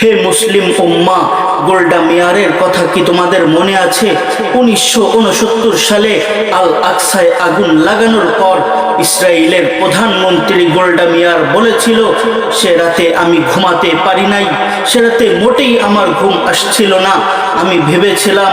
হে মুসলিম উম্মা, গোল্ডা মেয়ারের কথা কি তোমাদের মনে আছে? উনিশশো উনসত্তর সালে আল আকসায় আগুন লাগানোর পর ইসরায়েলের প্রধানমন্ত্রী গোল্ডা মেয়ার বলেছিল, সে রাতে আমি ঘুমাতে পারি নাই, সে রাতে মোটেই আমার ঘুম আসছিল না। আমি ভেবেছিলাম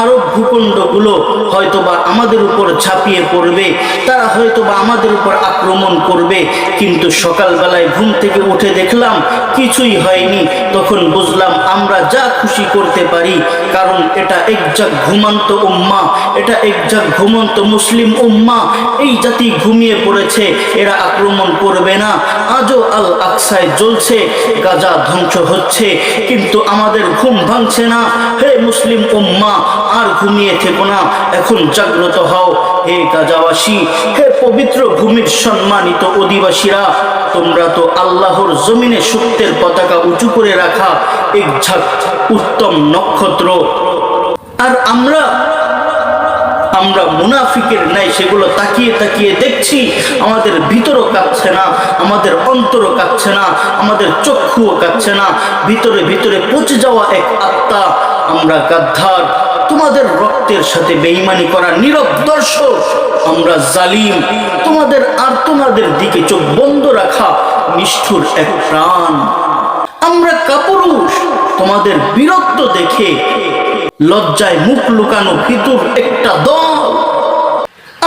আরব ভূখণ্ডগুলো হয়তোবা আমাদের উপর ঝাঁপিয়ে পড়বে, তারা হয়তোবা আমাদের উপর আক্রমণ করবে। কিন্তু সকালবেলায় ঘুম থেকে উঠে দেখলাম, কিছুই হয়নি। তখন বুঝলাম, আমরা যা খুশি করতে পারি, কারণ এটা একজাক ঘুমান্ত উম্মা, এটা একজাক ঘুমন্ত মুসলিম উম্মা। এই জাতি ঘুমিয়ে পড়েছে, এরা আক্রমণ করবে না। আজও আল আকসায় জ্বলছে, গাজা ধ্বংস হচ্ছে, কিন্তু আমাদের ঘুম ভাঙছে না। হে মুসলিম উম্মা আর ঘুমিয়ে থেকো না। এখন জাগ্রত হও, হে গাজাবাসী, হে পবিত্র ভূমির সম্মানিত অধিবাসীরা। তোমরা তো আল্লাহর জমিনে সত্যের পতাকা উঁচু করে রাখা এক ঝাঁক উত্তম নক্ষত্র। আর আমরা আমরা মুনাফিকের ন্যায় সেগুলো তাকিয়ে তাকিয়ে দেখছি, আমাদের ভিতরও কাঁপছে না, আমাদের অন্তরও কাঁপছে না, আমাদের চক্ষুও কাঁপছে না, ভিতরে ভিতরে পচে যাওয়া এক আত্মা, আমরা গাদ্ধার তোমাদের রক্তের সাথে বেইমানি করা নীরব দর্শক, আমরা জালিম। তোমাদের আর তোমাদের দিকে চোখ বন্ধ রাখা নিষ্ঠুর এক প্রাণ। আমরা কাপুরুষ, তোমাদের বীরত্ব দেখে লজ্জায় মুখ লুকানো ভিতুর একটা দল।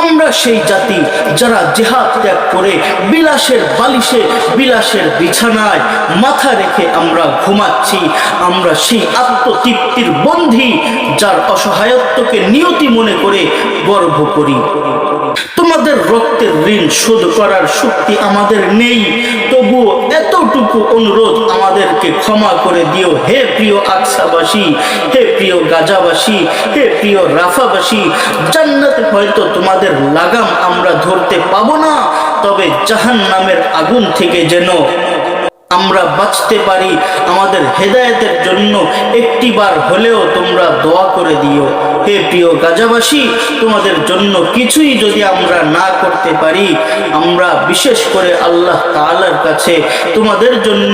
আমরা সেই জাতি যারা জেহাদ ত্যাগ করে বিলাসের বালিশে, বিলাসের বিছানায় মাথা রেখে আমরা ঘুমাচ্ছি, আমরা সেই আত্মতৃপ্তির বন্ধি যার অসহায়ত্বকে নিয়তি মনে করে গর্ব করি। তোমাদের রক্তের ঋণ শোধ করার শক্তি আমাদের নেই। তবুও এতটুকু অনুরোধ আমাদেরকে ক্ষমা করে দিও। হে প্রিয় আকসাবাসী, হে প্রিয় গাজাবাসী, হে প্রিয় রাফাবাসী, জান্নাতে হয়তো তোমাদের লাগাম আমরা ধরতে পাবো না, তবে জাহান নামের আগুন থেকে যেন আমরা বাঁচতে পারি। আমাদের হেদায়েতের জন্য একটিবার হলেও তোমরা দোয়া করে দিও। হে প্রিয় গাজাবাসী, তোমাদের জন্য কিছুই যদি আমরা না করতে পারি, আমরা বিশেষ করে আল্লাহ তাআলার কাছে তোমাদের জন্য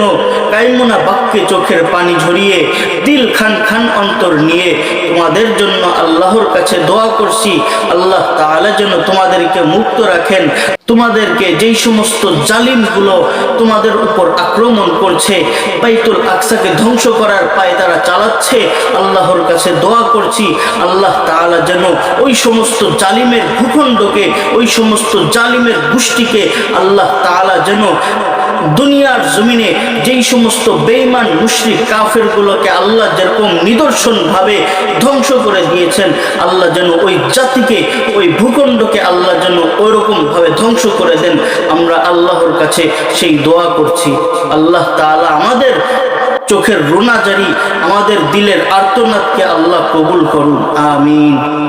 কাইমুনা বাক্যে চোখের পানি ঝরিয়ে, দিল খান খান অন্তর নিয়ে তোমাদের জন্য আল্লাহর কাছে দোয়া করছি। আল্লাহ তাআলা যেন তোমাদেরকে মুক্ত রাখেন। তোমাদেরকে যেই সমস্ত জালিমগুলো তোমাদের উপর আক্রমণ করছে, বাইতুল আকসাকে ধ্বংস করার পায়ে তারা চালাচ্ছে, আল্লাহর কাছে দোয়া করছি। আল্লাহ তাআলা যেন ওই সমস্ত জালিমের ভূখণ্ডকে, ওই সমস্ত জালিমের গোষ্ঠীকে আল্লাহ তাআলা যেন দুনিয়ার জমিনে যেই সমস্ত বেঈমান মুশরিক কাফেরগুলোকে আল্লাহ যেরকম নিদর্শন ভাবে ধ্বংস করে দিয়েছেন, আল্লাহ যেন ওই জাতিকে, ওই ভূখণ্ডকে আল্লাহ যেন ওইরকম ভাবে ধ্বংস করে দেন, আমরা আল্লাহর কাছে সেই দোয়া করছি। আল্লাহ তাআলা আমাদের চোখের রোনা জারি আমাদের দিলের আর্তনাদকে আল্লাহ কবুল করুন আমিন।